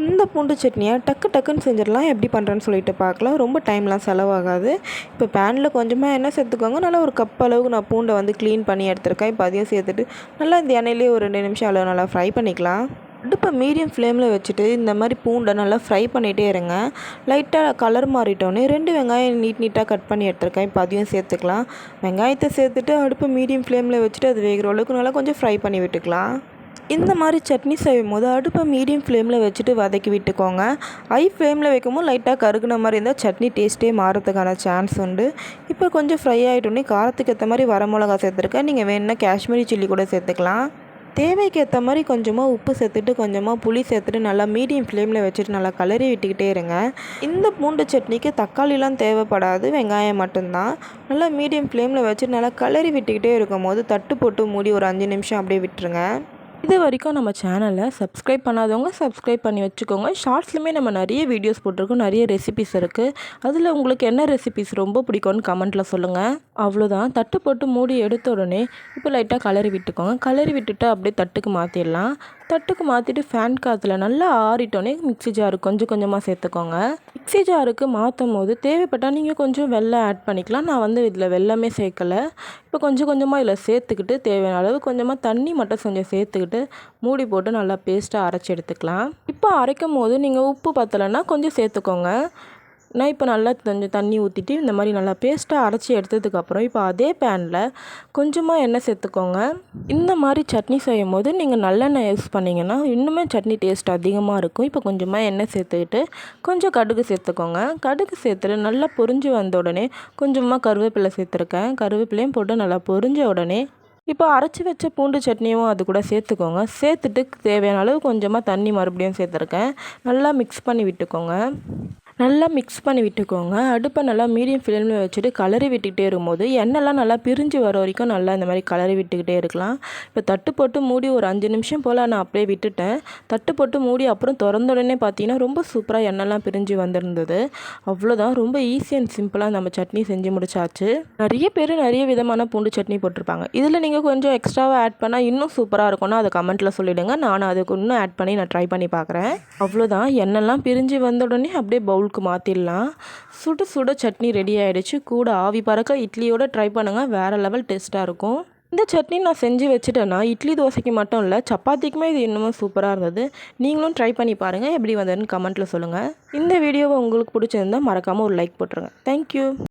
இந்த பூண்டு சட்னியை டக்கு டக்குன்னு செஞ்சிடலாம். எப்படி பண்ணுறேன்னு சொல்லிட்டு பார்க்கலாம். ரொம்ப டைம்லாம் செலவாகாது. இப்போ பேனில் கொஞ்சமாக எண்ணெய் சேர்த்துக்கோங்க. நல்லா ஒரு கப் அளவுக்கு நான் பூண்டை வந்து க்ளீன் பண்ணி எடுத்துருக்கேன். இப்போ அதையும் சேர்த்துட்டு நல்லா இந்த எண்ணெயிலே ஒரு ரெண்டு நிமிஷம் அளவு நல்லா ஃப்ரை பண்ணிக்கலாம். அடுப்பை மீடியம் ஃப்ளேமில் வச்சுட்டு இந்த மாதிரி பூண்டை நல்லா ஃப்ரை பண்ணிகிட்டே இருங்க. லைட்டாக கலர் மாறிட்டோன்னே ரெண்டு வெங்காயம் நீட் நீட்டாக கட் பண்ணி எடுத்துருக்கேன். இப்போ அதையும் சேர்த்துக்கலாம். வெங்காயத்தை சேர்த்துட்டு அடுப்பை மீடியம் ஃப்ளேமில் வச்சுட்டு அது வேகிற அளவுக்கு நல்லா கொஞ்சம் ஃப்ரை பண்ணி விட்டுக்கலாம். இந்த மாதிரி சட்னி செய்யும் போது அடுப்பை மீடியம் ஃப்ளேமில் வச்சுட்டு வதக்கி விட்டுக்கோங்க. ஹை ஃப்ளேமில் வைக்கும்போது லைட்டாக கருகுன மாதிரி இருந்தால் சட்னி டேஸ்ட்டே மாறதுக்கான சான்ஸ் உண்டு. இப்போ கொஞ்சம் ஃப்ரை ஆகிட்டோன்னே காரத்துக்கு ஏற்ற மாதிரி வர மிளகா சேர்த்துருக்கேன். நீங்கள் வேணுன்னா காஷ்மீரி சில்லி கூட சேர்த்துக்கலாம். தேவைக்கு ஏற்ற மாதிரி கொஞ்சமாக உப்பு சேர்த்துட்டு கொஞ்சமாக புளி சேர்த்துட்டு நல்லா மீடியம் ஃப்ளேமில் வச்சுட்டு நல்லா கலரி விட்டுக்கிட்டே இருங்க. இந்த பூண்டு சட்னிக்கு தக்காளிலாம் தேவைப்படாது. வெங்காயம் மட்டும்தான். நல்லா மீடியம் ஃப்ளேமில் வச்சுட்டு நல்லா கலரி விட்டுக்கிட்டே இருக்கும் போது தட்டு போட்டு மூடி ஒரு அஞ்சு நிமிஷம் அப்படியே விட்டுருங்க. இது வரைக்கும் நம்ம சேனலை சப்ஸ்கிரைப் பண்ணாதவங்க சப்ஸ்கிரைப் பண்ணி வச்சுக்கோங்க. ஷார்ட்ஸ்லையுமே நம்ம நிறைய வீடியோஸ் போட்டிருக்கோம். நிறைய ரெசிபிஸ் இருக்குது அதில் உங்களுக்கு என்ன ரெசிபிஸ் ரொம்ப பிடிக்கும்னு கமெண்ட்டில் சொல்லுங்கள் அவ்வளோதான் தட்டு போட்டு மூடி எடுத்த உடனே இப்போ லைட்டாக கலரி விட்டுக்கோங்க. கலரி விட்டுட்டு அப்படியே தட்டுக்கு மாற்றிடலாம் தட்டுக்கு மாற்றிட்டு ஃபேன் காற்றுல நல்லா ஆறிட்டோன்னே மிக்ஸி ஜாரு கொஞ்சம் கொஞ்சமாக சேர்த்துக்கோங்க. மிக்ஸி ஜாருக்கு மாற்றும் போது தேவைப்பட்டால் நீங்கள் கொஞ்சம் வெள்ளம் ஆட் பண்ணிக்கலாம். நான் வந்து இதில் வெள்ளமே சேர்க்கலை. இப்போ கொஞ்சம் கொஞ்சமாக இதில் சேர்த்துக்கிட்டு தேவையான அளவு கொஞ்சமாக தண்ணி மட்டும் கொஞ்சம் சேர்த்துக்கிட்டு மூடி போட்டு நல்லா பேஸ்ட்டாக அரைச்சி எடுத்துக்கலாம். இப்போ அரைக்கும் போது நீங்கள் உப்பு பத்தலைன்னா கொஞ்சம் சேர்த்துக்கோங்க. நான் இப்போ நல்லா கொஞ்சம் தண்ணி ஊற்றிட்டு இந்த மாதிரி நல்லா பேஸ்ட்டாக அரைச்சி எடுத்ததுக்கப்புறம் இப்போ அதே பேனில் கொஞ்சமாக எண்ணெய் சேர்த்துக்கோங்க. இந்த மாதிரி சட்னி செய்யும் போது நீங்கள் நல்லெண்ணெய் யூஸ் பண்ணிங்கன்னா இன்னுமே சட்னி டேஸ்ட் அதிகமாக இருக்கும். இப்போ கொஞ்சமாக எண்ணெய் சேர்த்துக்கிட்டு கொஞ்சம் கடுகு சேர்த்துக்கோங்க. கடுகு சேர்த்துட்டு நல்லா பொரிஞ்சு வந்த உடனே கொஞ்சமாக கருவேப்பிலை சேர்த்துருக்கேன். கருவேப்பிலையும் போட்டு நல்லா பொரிஞ்ச உடனே இப்போ அரைச்சி வச்ச பூண்டு சட்னியும் அது கூட சேர்த்துக்கோங்க. சேர்த்துட்டு தேவையான அளவு கொஞ்சமாக தண்ணி மறுபடியும் சேர்த்துருக்கேன். நல்லா மிக்ஸ் பண்ணி விட்டுக்கோங்க. நல்லா மிக்ஸ் பண்ணி விட்டுக்கோங்க. அடுப்பை நல்லா மீடியம் ஃப்ளேமில் வச்சுட்டு கலரி விட்டுக்கிட்டே இருக்கும்போது எண்ணெய்லாம் நல்லா பிரிஞ்சு வர வரைக்கும் நல்லா இந்த மாதிரி கலரி விட்டுக்கிட்டே இருக்கலாம். இப்போ தட்டு போட்டு மூடி ஒரு அஞ்சு நிமிஷம் போல் நான் அப்படியே விட்டுட்டேன். தட்டு போட்டு மூடி அப்புறம் திறந்த உடனே பார்த்தீங்கன்னா ரொம்ப சூப்பராக எண்ணெய்லாம் பிரிஞ்சு வந்திருந்தது. அவ்வளோதான் ரொம்ப ஈஸி அண்ட் சிம்பிளாக நம்ம சட்னி செஞ்சு முடிச்சாச்சு. நிறைய பேர் நிறைய விதமான பூண்டு சட்னி போட்டிருப்பாங்க. இதில் நீங்கள் கொஞ்சம் எக்ஸ்ட்ராவாக ஆட் பண்ணால் இன்னும் சூப்பராக இருக்கும்னா அதை கமெண்ட்டில் சொல்லிவிடுங்க நானும் அதுக்கு இன்னும் ஆட் பண்ணி நான் ட்ரை பண்ணி பார்க்குறேன். அவ்வளோதான் எண்ணெய்லாம் பிரிஞ்சு வந்த உடனே அப்படியே பவுல் பவுலுக்கு மாற்றிடலாம் சுட சுட சட்னி ரெடி ஆகிடுச்சு கூட ஆவி பறக்க இட்லியோட ட்ரை பண்ணுங்கள் வேறு லெவல் டேஸ்ட்டாக இருக்கும். இந்த சட்னி நான் செஞ்சு வச்சுட்டேன்னா இட்லி தோசைக்கு மட்டும் இல்லை சப்பாத்திக்குமே இது இன்னமும் சூப்பராக இருந்தது. நீங்களும் ட்ரை பண்ணி பாருங்கள் எப்படி வந்ததுன்னு கமெண்ட்டில் சொல்லுங்கள் இந்த வீடியோவை உங்களுக்கு பிடிச்சிருந்தால் மறக்காமல் ஒரு லைக் போட்டுருங்க. தேங்க்யூ